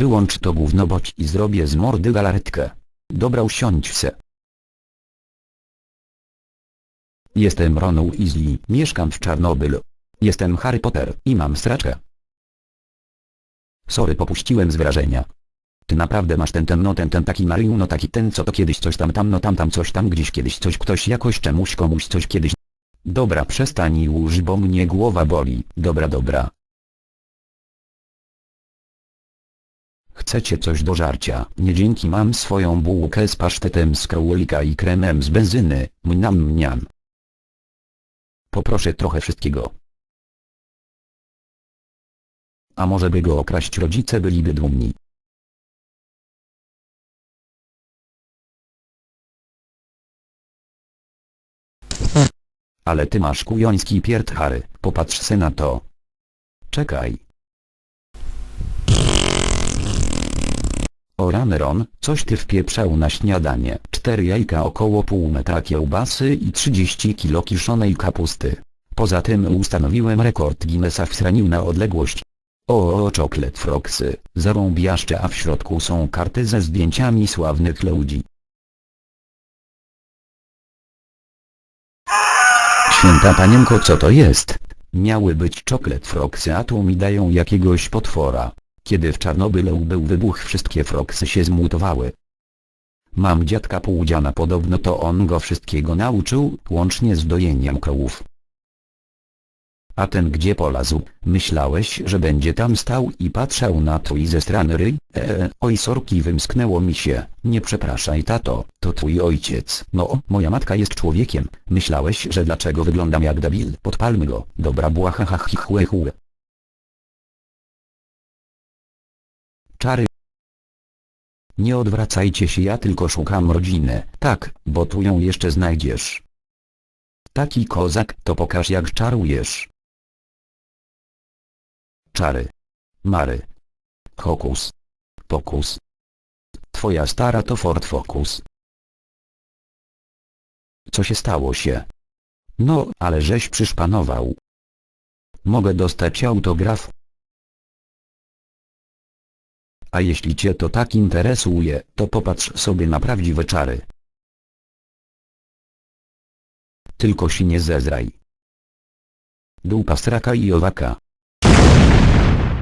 Wyłącz to gówno boć i zrobię z mordy galaretkę. Dobra usiądź se. Jestem Ron Weasley, mieszkam w Czarnobylu. Jestem Harry Potter i mam straczkę. Sorry popuściłem z wrażenia. Ty naprawdę masz ten ten no ten ten taki Mariu no taki ten co to kiedyś coś tam tam no tam tam coś tam gdzieś kiedyś coś ktoś jakoś czemuś komuś coś kiedyś. Dobra przestań już bo mnie głowa boli, dobra dobra. Chcecie coś do żarcia? Nie dzięki mam swoją bułkę z pasztetem z królika i kremem z benzyny, mniam mniam. Poproszę trochę wszystkiego. A może by go okraść rodzice byliby dumni. Ale ty masz kujoński pierd Harry, popatrz se na to. Czekaj. O rany Ron, coś ty wpieprzał na śniadanie. Cztery jajka około pół metra kiełbasy i 30 kilo kiszonej kapusty. Poza tym ustanowiłem rekord Guinnessa w sraniu na odległość. O, o czoklet froksy, zarąbiaszcze a w środku są karty ze zdjęciami sławnych ludzi. Święta panienko co to jest? Miały być czoklet froksy a tu mi dają jakiegoś potwora. Kiedy w Czarnobylu był wybuch wszystkie froksy się zmutowały. Mam dziadka półdziana podobno to on go wszystkiego nauczył, łącznie z dojeniem krołów. A ten gdzie polazł? Myślałeś, że będzie tam stał i patrzał na twój ze strony ryj? Eee, oj sorki wymsknęło mi się. Nie przepraszaj tato, to twój ojciec. No, moja matka jest człowiekiem. Myślałeś, że dlaczego wyglądam jak debil? Podpalmy go. Dobra błaha ha chłe. Czary. Nie odwracajcie się ja tylko szukam rodziny. Tak, bo tu ją jeszcze znajdziesz. Taki kozak, to pokaż jak czarujesz. Czary. Mary. Hokus. Pokus. Twoja stara to Ford Focus. Co się stało się? No, ale żeś przyszpanował. Mogę dostać autograf? A jeśli cię to tak interesuje, to popatrz sobie na prawdziwe czary. Tylko się nie zezraj. Dupa straka i owaka.